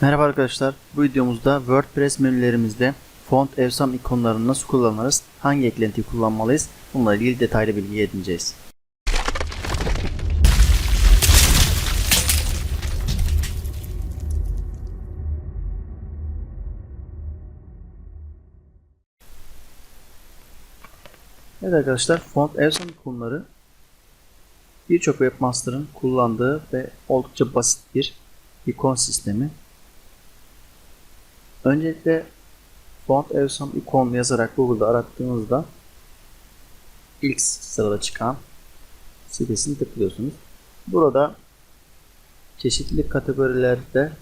Merhaba arkadaşlar. Bu videomuzda WordPress menülerimizde font evsam ikonlarını nasıl kullanırız, hangi eklentiyi kullanmalıyız bununla ilgili detaylı bilgi edineceğiz. Evet arkadaşlar font evsam ikonları birçok webmaster'ın kullandığı ve oldukça basit bir ikon sistemi. Öncelikle font evsam ikon yazarak Google'da arattığınızda ilk sırada çıkan sitesini tıklıyorsunuz. Burada çeşitli kategorilerde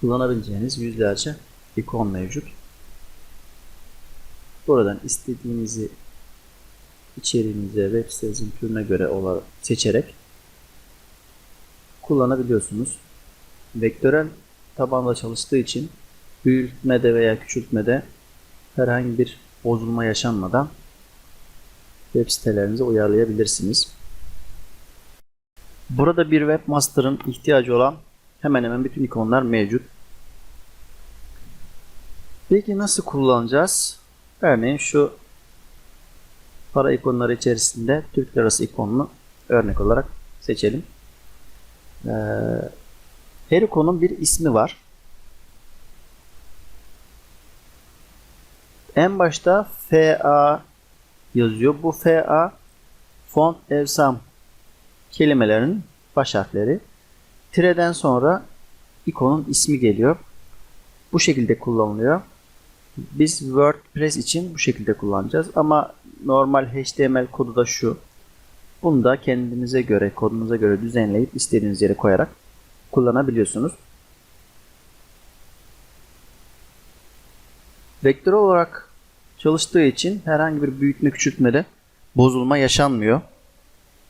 kullanabileceğiniz yüzlerce ikon mevcut. Buradan istediğinizi içeriğinize, web sitenizin türüne göre olarak seçerek kullanabiliyorsunuz. Vektörel tabanda çalıştığı için büyütmede veya küçültmede herhangi bir bozulma yaşanmadan web sitelerinize uyarlayabilirsiniz. Burada bir webmaster'ın ihtiyacı olan hemen hemen bütün ikonlar mevcut. Peki nasıl kullanacağız? Örneğin şu para ikonları içerisinde Türk lirası ikonunu örnek olarak seçelim. Ee, her ikonun bir ismi var. En başta FA yazıyor. Bu FA font evsam kelimelerinin baş harfleri. Tireden sonra ikonun ismi geliyor. Bu şekilde kullanılıyor. Biz WordPress için bu şekilde kullanacağız ama normal HTML kodu da şu. Bunu da kendinize göre, kodunuza göre düzenleyip istediğiniz yere koyarak kullanabiliyorsunuz. Vektör olarak çalıştığı için herhangi bir büyütme küçültmede bozulma yaşanmıyor.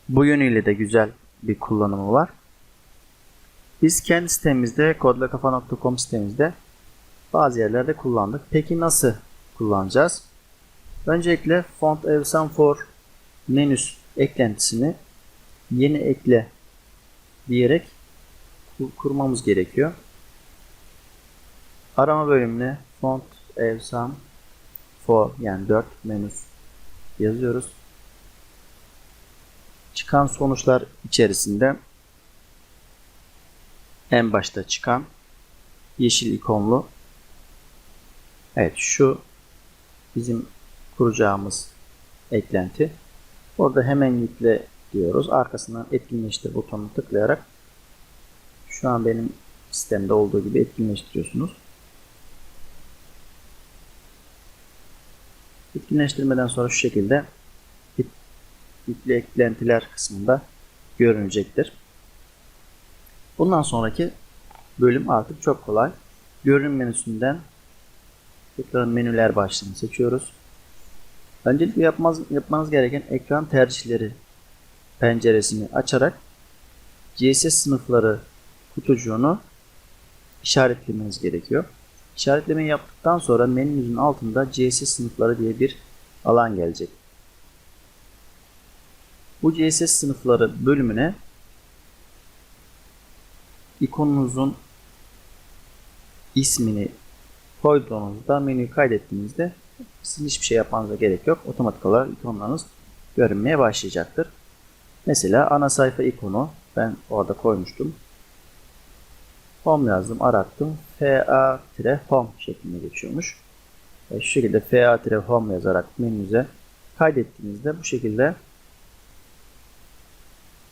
Bu yönüyle de güzel bir kullanımı var. Biz kendi sitemizde kodlakafa.com sitemizde bazı yerlerde kullandık. Peki nasıl kullanacağız? Öncelikle font evsam for menüs eklentisini yeni ekle diyerek kurmamız gerekiyor. Arama bölümüne font evsam for yani 4 menüs yazıyoruz. Çıkan sonuçlar içerisinde en başta çıkan yeşil ikonlu Evet şu bizim kuracağımız eklenti. Orada hemen yükle diyoruz. Arkasından etkinleştir butonuna tıklayarak şu an benim sistemde olduğu gibi etkinleştiriyorsunuz. Etkinleştirmeden sonra şu şekilde yükle eklentiler kısmında görünecektir. Bundan sonraki bölüm artık çok kolay. Görünüm menüsünden tekrar menüler başlığını seçiyoruz. Öncelikle yapmaz, yapmanız gereken ekran tercihleri penceresini açarak CSS sınıfları kutucuğunu işaretlemeniz gerekiyor. İşaretlemeyi yaptıktan sonra menünüzün altında CSS sınıfları diye bir alan gelecek. Bu CSS sınıfları bölümüne ikonunuzun ismini koyduğunuzda menüyü kaydettiğinizde sizin hiçbir şey yapmanıza gerek yok. Otomatik olarak ikonlarınız görünmeye başlayacaktır. Mesela ana sayfa ikonu ben orada koymuştum. Home yazdım, arattım. fa-home şeklinde geçiyormuş. Ve şu şekilde fa-home yazarak menünüze kaydettiğinizde bu şekilde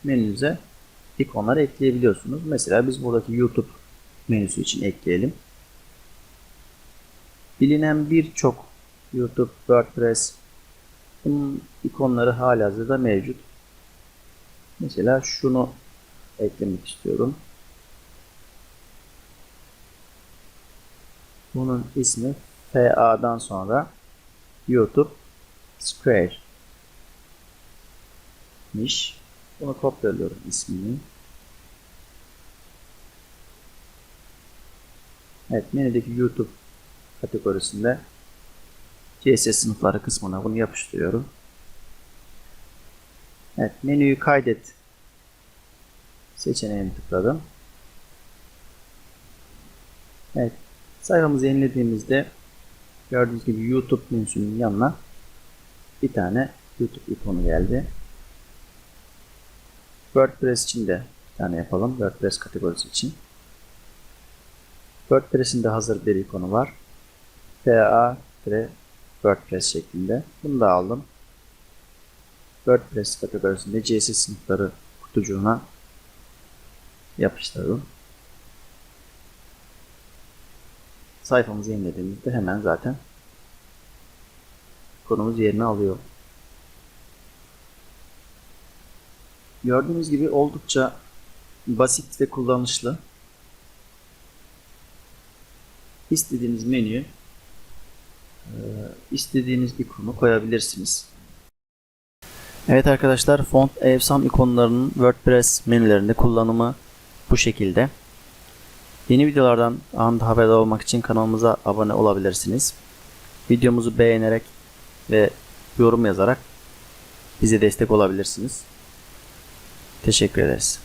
menünüze ikonları ekleyebiliyorsunuz. Mesela biz buradaki YouTube menüsü için ekleyelim. Bilinen birçok YouTube, WordPress bunun ikonları halihazırda mevcut. Mesela şunu eklemek istiyorum. Bunun ismi FA'dan sonra YouTube Square miş. Bunu kopyalıyorum ismini. Evet menüdeki YouTube kategorisinde CSS sınıfları kısmına bunu yapıştırıyorum. Evet menüyü kaydet seçeneğini tıkladım. Evet. Sayfamızı yenilediğimizde gördüğünüz gibi YouTube menüsünün yanına bir tane YouTube ikonu geldi. WordPress için de bir tane yapalım. WordPress kategorisi için. WordPress'in de hazır bir ikonu var. PA WordPress şeklinde. Bunu da aldım. WordPress kategorisinde CSS sınıfları kutucuğuna yapıştırdım. Sayfamızı yenilediğimizde hemen zaten konumuz yerini alıyor. Gördüğünüz gibi oldukça basit ve kullanışlı. İstediğiniz menüyü e, istediğiniz ikonu koyabilirsiniz. Evet arkadaşlar font evsam ikonlarının WordPress menülerinde kullanımı bu şekilde. Yeni videolardan anında haberdar olmak için kanalımıza abone olabilirsiniz. Videomuzu beğenerek ve yorum yazarak bize destek olabilirsiniz. Teşekkür ederiz.